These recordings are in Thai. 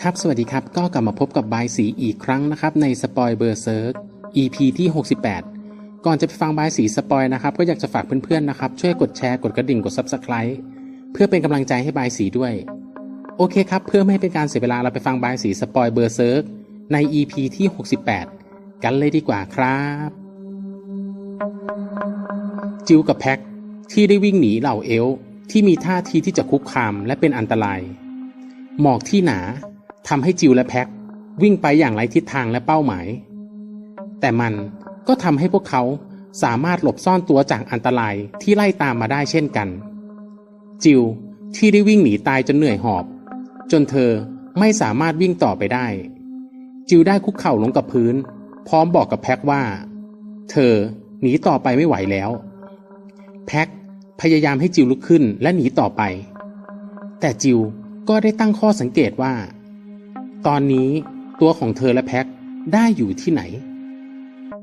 ครับ สวัสดีครับ ก็กลับมาพบกับบายสีอีกครั้งนะครับ ในสปอยเบอร์เซิร์ก EP ที่ 68 ก่อนจะไปฟังบายสีสปอยนะครับ ก็อยากจะฝากเพื่อนๆนะครับ ช่วยกดแชร์กดกระดิ่งกด Subscribe เพื่อเป็นกำลังใจให้บายสีด้วย โอเคครับ เพื่อไม่ให้เป็นการเสียเวลาเราไปฟังบายสีสปอยเบอร์เซิร์กใน EP ที่ 68 กันเลยดีกว่าครับ จิวกับแพ็ค ที่ได้วิ่งหนีเหล่าเอลที่มีท่าทีที่จะคุกคามและเป็นอันตราย หมอกที่หนาทำให้จิวและแพ็ควิ่งไปอย่างไรทิศทางและเป้าหมาย แต่มันก็ทำให้พวกเขาสามารถหลบซ่อนตัวจากอันตรายที่ไล่ตามมาได้เช่นกัน จิวที่ได้วิ่งหนีตายจนเหนื่อยหอบ จนเธอไม่สามารถวิ่งต่อไปได้ จิวได้คุกเข่าลงกับพื้น พร้อมบอกกับแพ็คว่า เธอหนีต่อไปไม่ไหวแล้ว แพ็ค พยายามให้จิวลุกขึ้นและหนีต่อไป แต่จิวก็ได้ตั้งข้อสังเกตว่า ตอนนี้ตัวของเธอและแพ็คได้อยู่ที่ไหน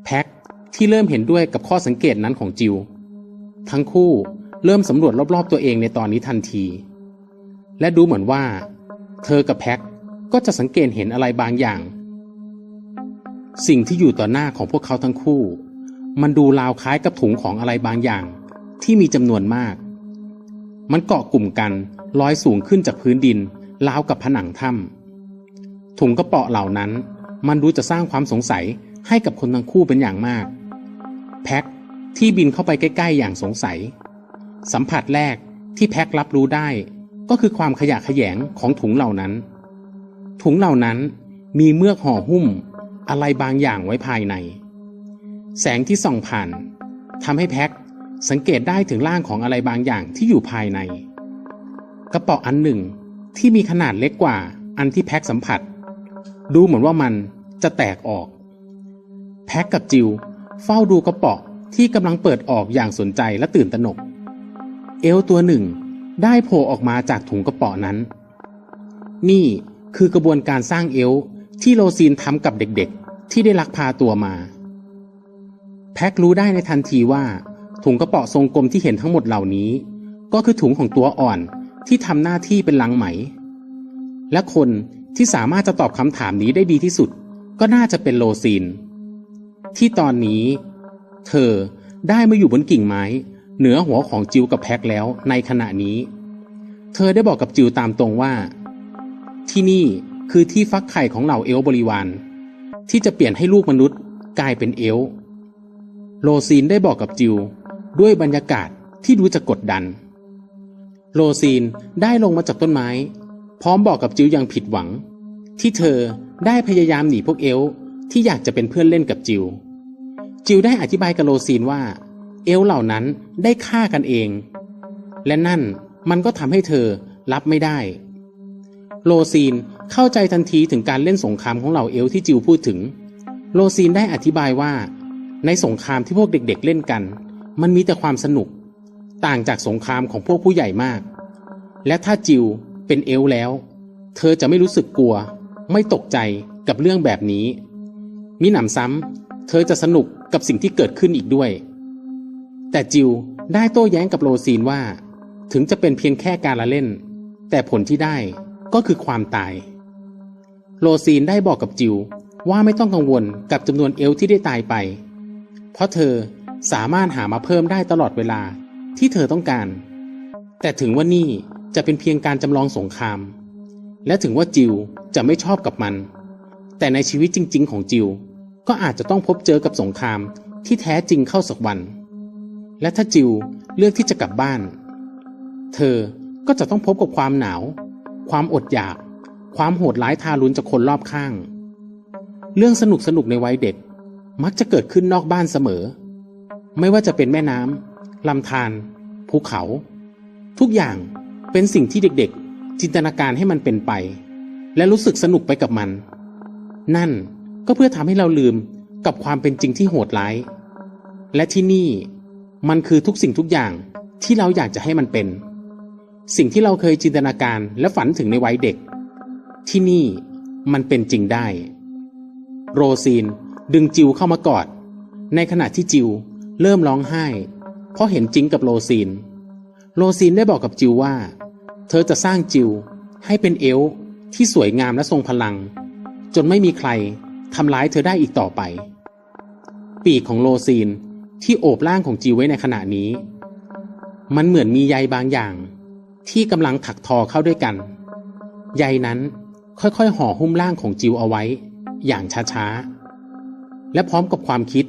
แพ็คที่เริ่มเห็นด้วยกับข้อสังเกตนั้นของจิว ทั้งคู่เริ่มสำรวจรอบๆตัวเองในตอนนี้ทันที และดูเหมือนว่า เธอกับแพ็คก็จะสังเกตเห็นอะไรบางอย่าง สิ่งที่อยู่ต่อหน้าของพวกเขาทั้งคู่ มันดูราวคล้ายกับถุงของอะไรบางอย่าง ที่มีจำนวนมาก มันเกาะกลุ่มกันลอยสูงขึ้นจากพื้นดินราวกับผนังถ้ำถุงกระเป๋าเหล่านั้น มันดูจะสร้างความสงสัยให้กับคนทั้งคู่เป็นอย่างมาก แพ็คที่บินเข้าไปใกล้ ๆ อย่างสงสัย สัมผัสแรกที่แพ็ครับรู้ได้ ก็คือความขยะแขยงของถุงเหล่านั้น ถุงเหล่านั้นมีเมือกห่อหุ้มอะไรบางอย่างไว้ภายใน แสงที่ส่องผ่านทำให้แพ็ค สังเกตได้ถึงร่างของอะไรบางอย่างที่อยู่ภายใน กระเป๋าอันหนึ่งที่มีขนาดเล็กกว่าอันที่แพ็คสัมผัส ดูเหมือนว่ามันจะแตกออก แพ็คกับจิวเฝ้าดูกระเป๋าที่กำลังเปิดออกอย่างสนใจและตื่นตระหนก เอลตัวหนึ่งได้โผล่ออกมาจากถุงกระเป๋านั้น นี่คือกระบวนการสร้างเอลที่โลซีนทำกับเด็กๆ ที่ได้ลักพาตัวมา แพ็ครู้ได้ในทันทีว่า ถุงกระเป๋าทรงกลมที่เห็นทั้งหมดเหล่านี้ ก็คือถุงของตัวอ่อนที่ทำหน้าที่เป็นลังไหม และคนที่สามารถจะตอบคำถามนี้ได้ดีที่สุด ก็น่าจะเป็นโลซีน ที่ตอนนี้ เธอได้มาอยู่บนกิ่งไม้ เหนือหัวของจิวกับแพ็คแล้วในขณะนี้ เธอได้บอกกับจิวตามตรงว่า ที่นี่คือที่ฟักไข่ของเหล่าเอลบริวารที่จะเปลี่ยนให้ลูกมนุษย์กลายเป็นเอลโลซีนได้บอกกับจิว ด้วยบรรยากาศที่ดูจะกดดัน โลซีนได้ลงมาจากต้นไม้ พร้อมบอกกับจิวอย่างผิดหวัง ที่เธอได้พยายามหนีพวกเอลที่อยากจะเป็นเพื่อนเล่นกับจิว จิวได้อธิบายกับโลซีนว่า เอลเหล่านั้นได้ฆ่ากันเอง และนั่นมันก็ทำให้เธอรับไม่ได้ โลซีนเข้าใจทันทีถึงการเล่นสงครามของเหล่าเอลที่จิวพูดถึง โลซีนได้อธิบายว่า ในสงครามที่พวกเด็กๆเล่นกัน มันมีแต่ความสนุก ต่างจากสงครามของพวกผู้ใหญ่มาก และถ้าจิวเป็นเอลแล้ว เธอจะไม่รู้สึกกลัว ไม่ตกใจกับเรื่องแบบนี้มิหนำซ้ำเธอจะสนุกกับสิ่งที่เกิดขึ้นอีกด้วย แต่จิวได้โต้แย้งกับโลซีนว่า ถึงจะเป็นเพียงแค่การละเล่น แต่ผลที่ได้ก็คือความตายโลซีนได้บอกกับจิวว่าไม่ต้องกังวลกับจำนวนเอลที่ได้ตายไป เพราะเธอ สามารถหามาเพิ่มได้ตลอดเวลาที่เธอต้องการ แต่ถึงว่านี่จะเป็นเพียงการจำลองสงคราม และถึงว่าจิวจะไม่ชอบกับมัน แต่ในชีวิตจริง ๆ ของจิวก็อาจจะต้องพบเจอกับสงครามที่แท้จริงเข้าสักวัน และถ้าจิวเลือกที่จะกลับบ้าน เธอก็จะต้องพบกับความหนาว ความอดอยาก ความโหดร้ายทารุณจากคนรอบข้าง เรื่องสนุกสนุกในวัยเด็กมักจะเกิดขึ้นนอกบ้านเสมอ ไม่ว่าจะเป็นแม่น้ำลำธารภูเขา ทุกอย่างเป็นสิ่งที่เด็กๆ จินตนาการให้มันเป็นไป และรู้สึกสนุกไปกับมัน นั่นก็เพื่อทำให้เราลืมกับความเป็นจริงที่โหดร้าย และที่นี่มันคือทุกสิ่งทุกอย่างที่เราอยากจะให้มันเป็น สิ่งที่เราเคยจินตนาการและฝันถึงในวัยเด็ก ที่นี่มันเป็นจริงได้ โรซีนดึงจิวเข้ามากอด ในขณะที่จิว เริ่มร้องไห้ เพราะเห็นจิงกับโรซีนโรซีนได้บอกกับจิวว่า เธอจะสร้างจิวให้เป็นเอลที่สวยงามและทรงพลัง จนไม่มีใครทำร้ายเธอได้อีกต่อไป ปีกของโรซีนที่โอบร่างของจิวไว้ในขณะนี้ มันเหมือนมีใยบางอย่าง ที่กำลังถักทอเข้าด้วยกัน ใยนั้นค่อยๆห่อหุ้มร่างของจิวเอาไว้ อย่างช้าๆ และพร้อมกับความคิด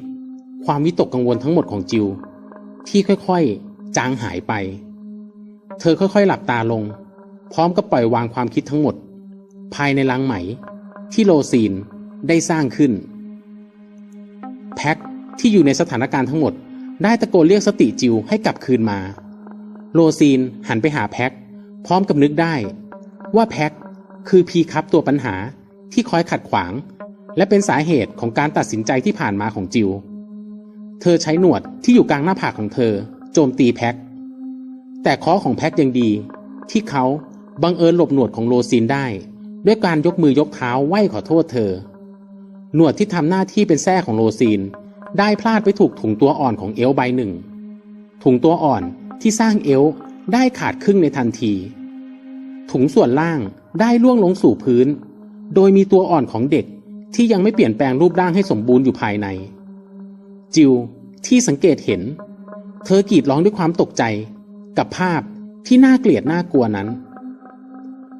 ความวิตกกังวลทั้งหมดของจิว ที่ค่อยๆ จางหายไป เธอค่อยๆ หลับตาลง พร้อมกับปล่อยวางความคิดทั้งหมด ภายในลังไหม ที่โลซีนได้สร้างขึ้น แพ็คที่อยู่ในสถานการณ์ทั้งหมด ได้ตะโกนเรียกสติจิวให้กลับคืนมา โลซีนหันไปหาแพ็คพร้อมกับนึกได้ ว่าแพ็คคือพีครับตัวปัญหาที่คอยขัดขวาง และเป็นสาเหตุของการตัดสินใจที่ผ่านมาของจิว เธอใช้หนวดที่อยู่กลางหน้าผากของเธอ โจมตีแพ็คแต่ข้อของแพ็คยังดี ที่เขาบังเอิญหลบหนวดของโลซีนได้ ด้วยการยกมือยกเท้าไหว้ขอโทษเธอ หนวดที่ทำหน้าที่เป็นแส้ของโลซีนได้พลาดไปถูกถุงตัวอ่อนของเอลใบหนึ่ง ถุงตัวอ่อนที่สร้างเอลได้ขาดครึ่งในทันที ถุงส่วนล่างได้ล่วงลงสู่พื้น โดยมีตัวอ่อนของเด็กที่ยังไม่เปลี่ยนแปลงรูปร่างให้สมบูรณ์อยู่ภายใน จิวที่สังเกตเห็น เธอกรีดร้องด้วยความตกใจกับภาพที่น่าเกลียดน่ากลัวนั้น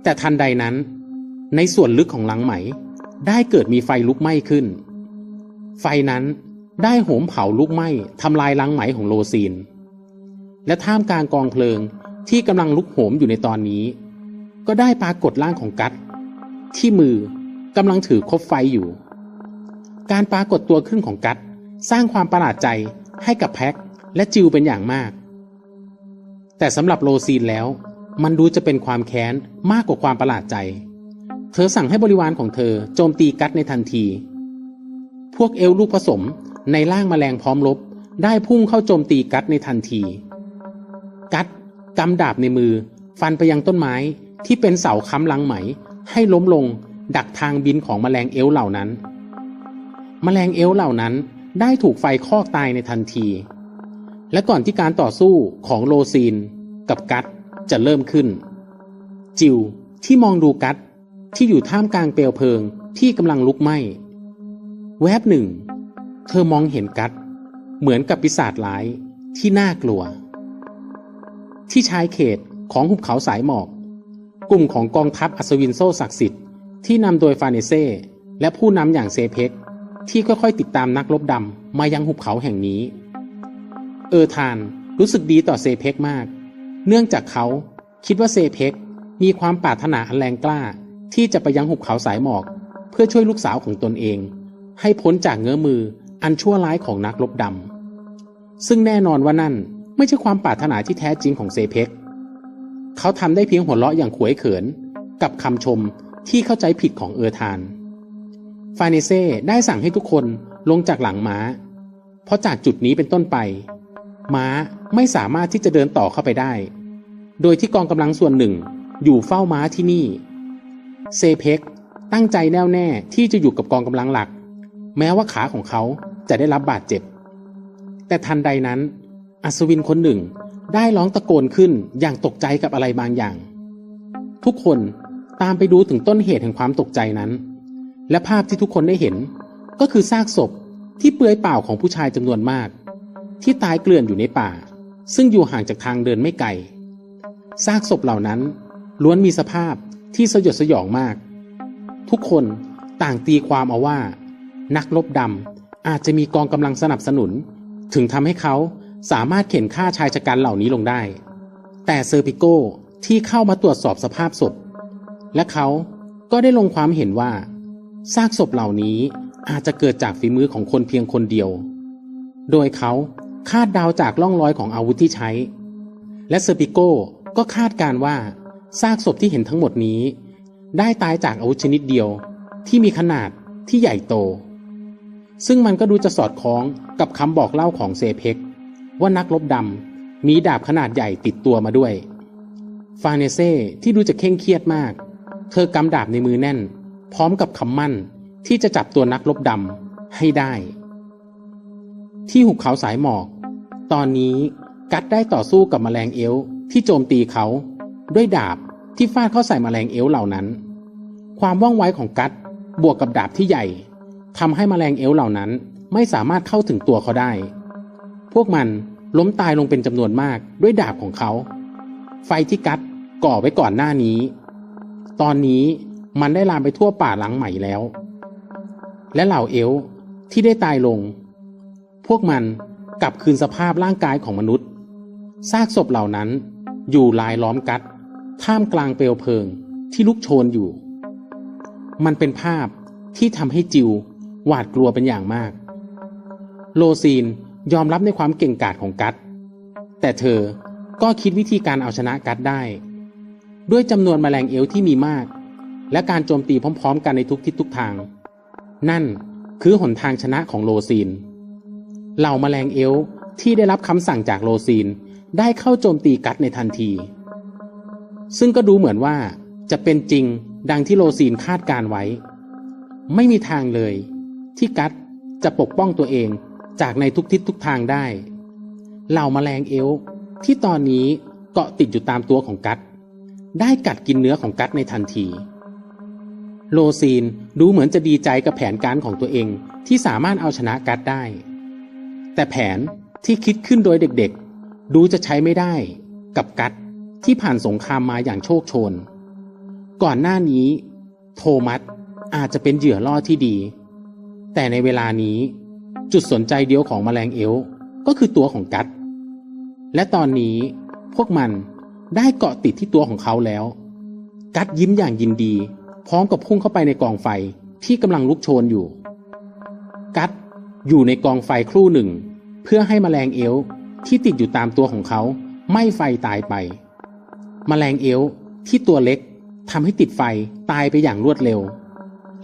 แต่ทันใดนั้น ในส่วนลึกของลังไหม ได้เกิดมีไฟลุกไหม้ขึ้น ไฟนั้นได้โหมเผาลุกไหม้ทำลายลังไหมของโลซีน และท่ามกลางกองเพลิงที่กำลังลุกโหมอยู่ในตอนนี้ ก็ได้ปรากฏร่างของกัตที่มือกำลังถือคบไฟอยู่ การปรากฏตัวขึ้นของกัต สร้างความประหลาดใจให้กับแพ็คและจิวเป็นอย่างมาก แต่สำหรับโลซีนแล้ว มันดูจะเป็นความแค้นมากกว่าความประหลาดใจ เธอสั่งให้บริวารของเธอโจมตีกัตในทันที พวกเอลลูกผสมในร่างแมลงพร้อมรบได้พุ่งเข้าโจมตีกัตในทันที กัตกำดาบในมือ ฟันไปยังต้นไม้ที่เป็นเสาค้ำลังไหม ให้ล้มลงดักทางบินของแมลงเอลเหล่านั้นแมลงเอลเหล่านั้น ได้ถูกไฟคอกตายในทันที และก่อนที่การต่อสู้ของโลซีนกับกัตจะเริ่มขึ้น จิวที่มองดูกัตที่อยู่ท่ามกลางเปลวเพลิงที่กำลังลุกไหม้ แวบหนึ่ง เธอมองเห็นกัตเหมือนกับปีศาจร้ายที่น่ากลัว ที่ชายเขตของหุบเขาสายหมอก กลุ่มของกองทัพอัศวินโซศักดิ์สิทธิ์ที่นำโดยฟาเนเซ่และผู้นำอย่างเซเพก ที่ค่อยๆติดตามนักรบดำมายังหุบเขาแห่งนี้ เออทานรู้สึกดีต่อเซเพกมาก เนื่องจากเขาคิดว่าเซเพกมีความปรารถนาอันแรงกล้า ที่จะไปยังหุบเขาสายหมอก เพื่อช่วยลูกสาวของตนเอง ให้พ้นจากเงื้อมืออันชั่วร้ายของนักรบดำซึ่งแน่นอนว่านั่นไม่ใช่ความปรารถนาที่แท้จริงของเซเพกเขาทำได้เพียงหัวเราะอย่างขวยเขิน กับคำชมที่เข้าใจผิดของเออทาน ฟาเนเซ่ได้สั่งให้ทุกคนลงจากหลังม้า เพราะจากจุดนี้เป็นต้นไป ม้าไม่สามารถที่จะเดินต่อเข้าไปได้ โดยที่กองกำลังส่วนหนึ่งอยู่เฝ้าม้าที่นี่ เซเพ็กตั้งใจแน่วแน่ที่จะอยู่กับกองกำลังหลัก แม้ว่าขาของเขาจะได้รับบาดเจ็บ แต่ทันใดนั้น อัศวินคนหนึ่งได้ร้องตะโกนขึ้นอย่างตกใจกับอะไรบางอย่าง ทุกคนตามไปดูถึงต้นเหตุแห่งความตกใจนั้น และภาพที่ทุกคนได้เห็น ก็คือซากศพที่เปลือยเปล่าของผู้ชายจำนวนมาก ที่ตายเกลื่อนอยู่ในป่า ซึ่งอยู่ห่างจากทางเดินไม่ไกลซากศพเหล่านั้น ล้วนมีสภาพที่สยดสยองมาก ทุกคนต่างตีความเอาว่า นักลบดำอาจจะมีกองกำลังสนับสนุน ถึงทำให้เขาสามารถเข็นฆ่าชายชะกันเหล่านี้ลงได้ แต่เซอร์ปิโก้ที่เข้ามาตรวจสอบสภาพศพและเขาก็ได้ลงความเห็นว่า ซากศพเหล่านี้อาจจะเกิดจากฝีมือของคนเพียงคนเดียว โดยเขาคาดเดาจากร่องรอยของอาวุธที่ใช้ และเซอร์ปิโก้ก็คาดการว่าซากศพที่เห็นทั้งหมดนี้ ได้ตายจากอาวุธชนิดเดียวที่มีขนาดที่ใหญ่โต ซึ่งมันก็ดูจะสอดคล้องกับคำบอกเล่าของเซเพกว่านักรบดำมีดาบขนาดใหญ่ติดตัวมาด้วย ฟาเนเซ่ที่ดูจะเคร่งเครียดมาก เธอกำดาบในมือแน่น พร้อมกับคำมั่นที่จะจับตัวนักรบดำให้ได้ ที่หุบเขาสายหมอก ตอนนี้กัดได้ต่อสู้กับแมลงเอลที่โจมตีเขาด้วยดาบที่ฟาดเข้าใส่แมลงเอลเหล่านั้น ความว่องไวของกัตบวกกับดาบที่ใหญ่ทำให้แมลงเอลเหล่านั้นไม่สามารถเข้าถึงตัวเขาได้ พวกมันล้มตายลงเป็นจำนวนมากด้วยดาบของเขา ไฟที่กัตก่อไว้ก่อนหน้านี้ ตอนนี้ มันได้ลามไปทั่วป่าหลังใหม่แล้ว และเหล่าเอลที่ได้ตายลง พวกมันกลับคืนสภาพร่างกายของมนุษย์ ซากศพเหล่านั้นอยู่ลายล้อมกัด ท่ามกลางเปลวเพลิงที่ลุกโชนอยู่ มันเป็นภาพที่ทำให้จิวหวาดกลัวเป็นอย่างมาก โลซีนยอมรับในความเก่งกาจของกัดแต่เธอก็คิดวิธีการเอาชนะกัดได้ ด้วยจำนวนแมลงเอลที่มีมาก และการโจมตีพร้อม ๆ กันในทุกทิศทุกทาง นั่นคือหนทางชนะของโลซีน เหล่าแมลงเอลที่ได้รับคำสั่งจากโลซีนได้เข้าโจมตีกัดในทันที ซึ่งก็ดูเหมือนว่าจะเป็นจริงดังที่โลซีนคาดการไว้ ไม่มีทางเลย ที่กัดจะปกป้องตัวเองจากในทุกทิศทุกทางได้ เหล่าแมลงเอลที่ตอนนี้เกาะติดอยู่ตามตัวของกัด ได้กัดกินเนื้อของกัดในทันที โลซีนดูเหมือนจะดีใจกับแผนการของตัวเองที่สามารถเอาชนะกัดได้ แต่แผนที่คิดขึ้นโดยเด็กๆ ดูจะใช้ไม่ได้กับกัดที่ผ่านสงครามมาอย่างโชคโชน ก่อนหน้านี้ โทมัสอาจจะเป็นเหยื่อล่อที่ดี แต่ในเวลานี้จุดสนใจเดียวของแมลงเอลก็คือตัวของกัด และตอนนี้พวกมันได้เกาะติดที่ตัวของเขาแล้ว กัดยิ้มอย่างยินดี พร้อมกับพุ่งเข้าไปในกองไฟที่กำลังลุกโชนอยู่ กัดอยู่ในกองไฟครู่หนึ่ง เพื่อให้แมลงเอลที่ติดอยู่ตามตัวของเขาไม่ไฟตายไปแมลงเอลที่ตัวเล็กทำให้ติดไฟตายไปอย่างรวดเร็ว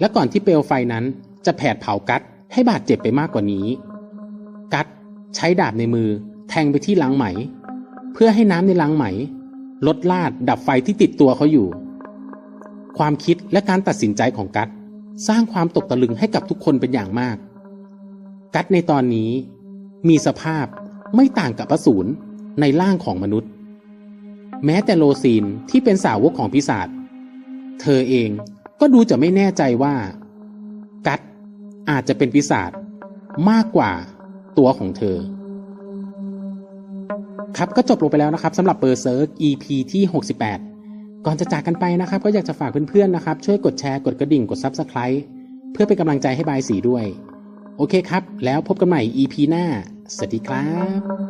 และก่อนที่เปลวไฟนั้นจะแผดเผากัดให้บาดเจ็บไปมากกว่านี้ กัดใช้ดาบในมือแทงไปที่ลังไหม เพื่อให้น้ำในลังไหม ลดลาดดับไฟที่ติดตัวเขาอยู่ ความคิดและการตัดสินใจของกัดสร้างความตกตะลึงให้กับทุกคนเป็นอย่างมาก กัดในตอนนี้มีสภาพไม่ต่างกับอสูรในร่างของมนุษย์ แม้แต่โลซีนที่เป็นสาวกของพิศาจเธอเองก็ดูจะไม่แน่ใจว่า กัดอาจจะเป็นปีศาจมากกว่าตัวของเธอ ครับก็จบลงไปแล้วนะครับสำหรับเบอร์เซิร์ก EP ที่ 68 ก่อนจะจากกันไปนะครับ ก็อยากจะฝากเพื่อนๆนะครับ ช่วยกดแชร์กดกระดิ่งกด Subscribe เพื่อเป็นกำลังใจให้บายสีด้วย โอเคครับ แล้วพบกันใหม่ EP หน้า สวัสดีครับ